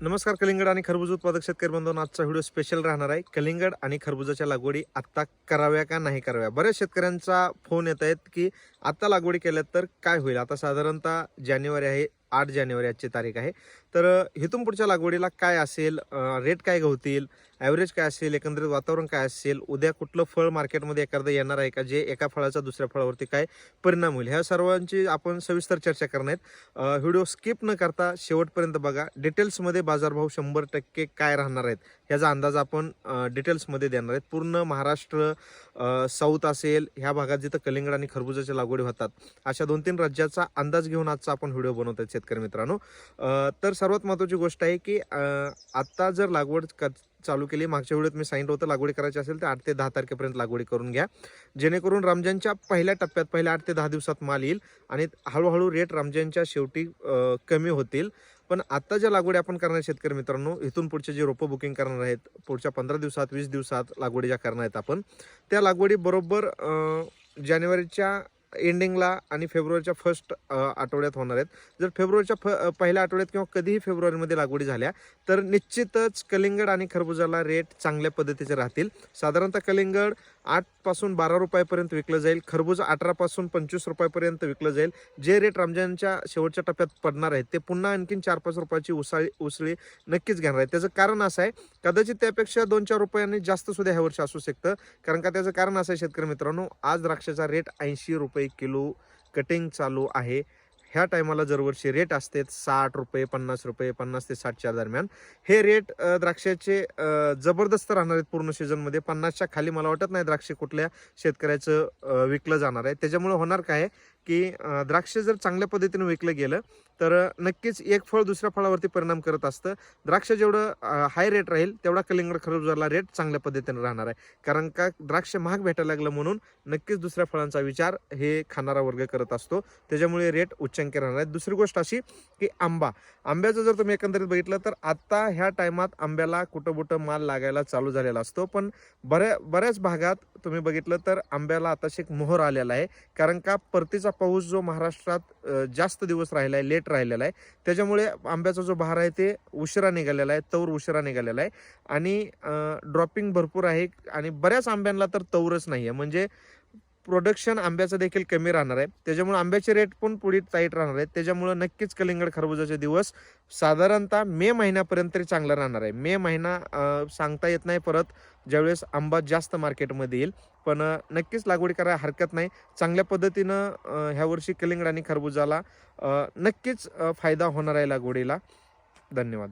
नमस्कार कलिंगड आणि खरबूज उत्पादक शेतकरी बंधून आजचा व्हिडिओ स्पेशल राहणार आहे. कलिंगड आणि खरबूजाच्या लागवडी आत्ता कराव्या का नाही कराव्या? बऱ्याच शेतकऱ्यांचा फोन येत आहेत की आत्ता लागवडी केल्या तर काय होईल? आता साधारणतः जानेवारी आहे आठ जानेवारी आजची तारीख आहे. तर अ, इथून पुढच्या लागवडीला काय असेल रेट काय गवतील ॲव्हरेज काय असेल एकंदरीत वातावरण काय असेल उद्या कुठलं फळ मार्केटमध्ये एखादं येणार आहे का जे एका फळाचा दुसऱ्या फळावरती काय परिणाम होईल? ह्या सर्वांची आपण सविस्तर चर्चा करणार आहेत. व्हिडिओ स्किप न करता शेवटपर्यंत बघा. डिटेल्समध्ये बाजारभाव शंभर टक्के काय राहणार आहेत ह्याचा अंदाज आपण डिटेल्समध्ये देणार आहेत. पूर्ण महाराष्ट्र साऊथ असेल ह्या भागात जिथं कलिंगड आणि खरबुजाच्या लागवडी होतात अशा दोन तीन राज्याचा अंदाज घेऊन आजचा आपण व्हिडिओ बनवत शेतकरी मित्रांनो. तर सर्वात महत्त्वाची गोष्ट आहे की आत्ता जर लागवड क चालू केली मागच्या वेळेत मी सांगितलं होतं लागवडी करायची असेल तर आठ ते दहा तारखेपर्यंत लागवडी करून घ्या. जेणेकरून रमजानच्या पहिल्या टप्प्यात पहिल्या आठ ते दहा दिवसात माल येईल आणि हळूहळू रेट रमजानच्या शेवटी कमी होतील. पण आत्ता ज्या लागवडी आपण करणार शेतकरी मित्रांनो इथून पुढचे जे रोपं बुकिंग करणार आहेत पुढच्या पंधरा दिवसात वीस दिवसात लागवडी ज्या करणार आहेत आपण त्या लागवडी बरोबर जानेवारीच्या एंडिंगला आणि फेब्रुवारीच्या फर्स्ट आठवड्यात होणार आहेत. जर फेब्रुवारीच्या फ पहिल्या आठवड्यात किंवा कधीही फेब्रुवारीमध्ये लागवडी झाल्या तर निश्चितच कलिंगड आणि खरबुजाला रेट चांगल्या पद्धतीचे राहतील. साधारणतः कलिंगड आठपासून बारा रुपयापर्यंत विकलं जाईल. खरबूज अठरापासून पंचवीस रुपयापर्यंत विकलं जाईल. जे रेट रमजानच्या शेवटच्या टप्प्यात पडणार आहेत ते पुन्हा आणखीन चार पाच रुपयाची उसाळी उसळी नक्कीच घेणार आहे त्याचं कारण असं आहे कदाचित त्यापेक्षा दोन चार रुपयांनी जास्त सुद्धा ह्या वर्षी असू शकतं. कारण का त्याचं कारण असं आहे शेतकरी मित्रांनो आज द्राक्षाचा रेट ऐंशी रुपये किलो कटिंग चालू आहे. ह्या टायमाला दरवर्षी रेट असते साठ रुपये पन्नास रुपये पन्नास ते साठच्या दरम्यान. हे रेट द्राक्षाचे जबरदस्त राहणार आहेत पूर्ण सीझनमध्ये पन्नासच्या खाली मला वाटत नाही द्राक्षे कुठल्या शेतकऱ्याचं विकलं जाणार आहे. त्याच्यामुळे होणार काय आहे? की द्राक्ष जर चांगल्या पद्धतीने विकलं गेलं तर नक्कीच एक फळ दुसऱ्या फळावरती परिणाम करत असतं. द्राक्ष जेवढं हाय रेट राहील तेवढा कलिंगड खरबुजाला रेट चांगल्या पद्धतीने राहणार आहे. कारण का द्राक्ष महाग भेटायला लागलं म्हणून नक्कीच दुसऱ्या फळांचा विचार हे खाणारा वर्ग करत असतो. त्याच्यामुळे रेट उच्चांकी राहणार आहे. दुसरी गोष्ट अशी की आंबा. आंब्याचं जर तुम्ही एकंदरीत बघितलं तर आत्ता ह्या टायमात आंब्याला कुठं कुठं माल लागायला चालू झालेला असतो. पण बऱ्या बऱ्याच भागात तुम्ही बघितलं तर आंब्याला आताशी एक मोहर आलेला आहे. कारण का परतीचा पाऊस जो महाराष्ट्रात जास्त दिवस राहिला आहे लेट राहिलेला आहे. त्याच्यामुळे आंब्याचा जो बहार आहे ते उशिरा निघालेला आहे तौर उशिरा निघालेला आहे. आणि ड्रॉपिंग भरपूर आहे आणि बऱ्याच आंब्यांना तर तौरच नाही आहे म्हणजे प्रोडक्शन आंब्याचं देखील कमी राहणार आहे. त्याच्यामुळे आंब्याचे रेट पण पुढे टाईट राहणार आहेत. त्याच्यामुळे नक्कीच कलिंगड खरबुजाचे दिवस साधारणतः मे महिन्यापर्यंत तरी चांगला राहणार आहे. मे महिना सांगता येत नाही परत. ज्यावेळेस आंबा जास्त मार्केटमध्ये येईल. पण नक्कीच लागवड करायला हरकत नाही. चांगल्या पद्धतीनं ह्यावर्षी कलिंगड आणि खरबुजाला नक्कीच फायदा होणार आहे लागवडीला. धन्यवाद.